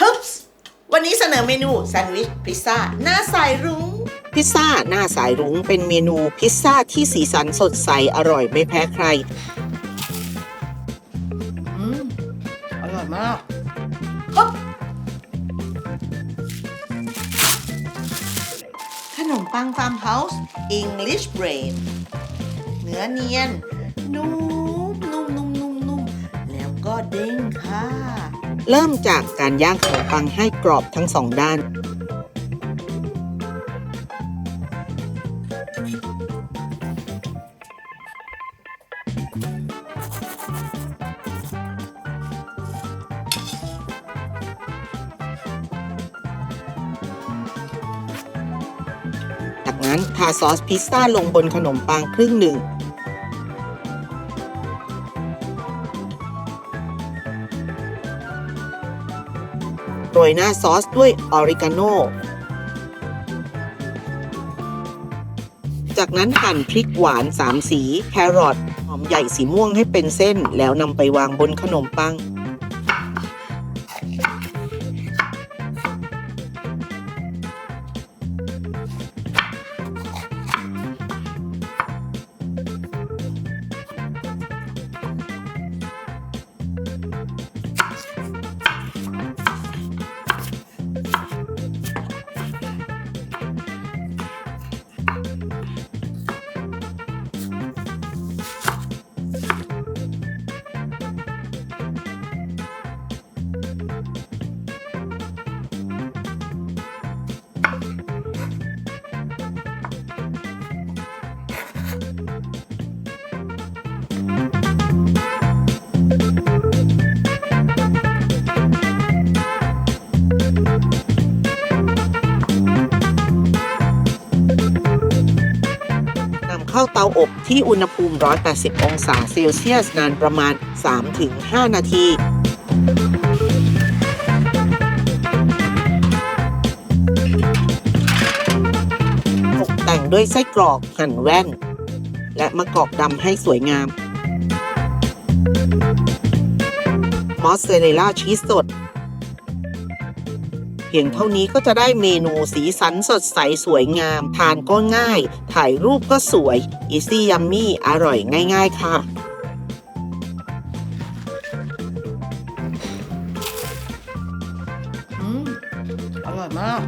ฮึบส์วันนี้เสนอเมนูแซนด์วิชพิซซ่าหน้าสายรุ้ง พิซซ่าหน้าสายรุ้งเป็นเมนูพิซซ่าที่สีสันสดใสอร่อยไม่แพ้ใคร อืม อร่อยมากฮึบขนมปังฟาร์มเฮาส์ English Brain เนื้อเนียน นุ่มนุ่มนุ่มนุ่มนุ่มแล้วก็เด้งค่ะ เริ่มจากการย่างขนมปังให้กรอบทั้งสองด้าน จากนั้นทาซอสพิซซ่าลงบนขนมปังครึ่งหนึ่ง โรยหน้าซอสด้วยออริกาโน จากนั้นหั่นพริกหวาน 3 สี แครอทหอมใหญ่สีม่วงให้เป็นเส้น แล้วนำไปวางบนขนมปัง เข้าเตาอบที่อุณหภูมิ 180 องศาเซลเซียสนานประมาณ 3-5 นาทีตกแต่งด้วยไส้กรอกหั่นแว่น และมะกอกดำให้สวยงาม มอสซาเรลล่าชีสสด เพียงเท่านี้ก็จะได้เมนูสีสันสดใสสวยงาม ทานก็ง่าย ถ่ายรูปก็สวยอีซี่ยัมมี่อร่อยง่าย ๆ ค่ะอืมอร่อยมาก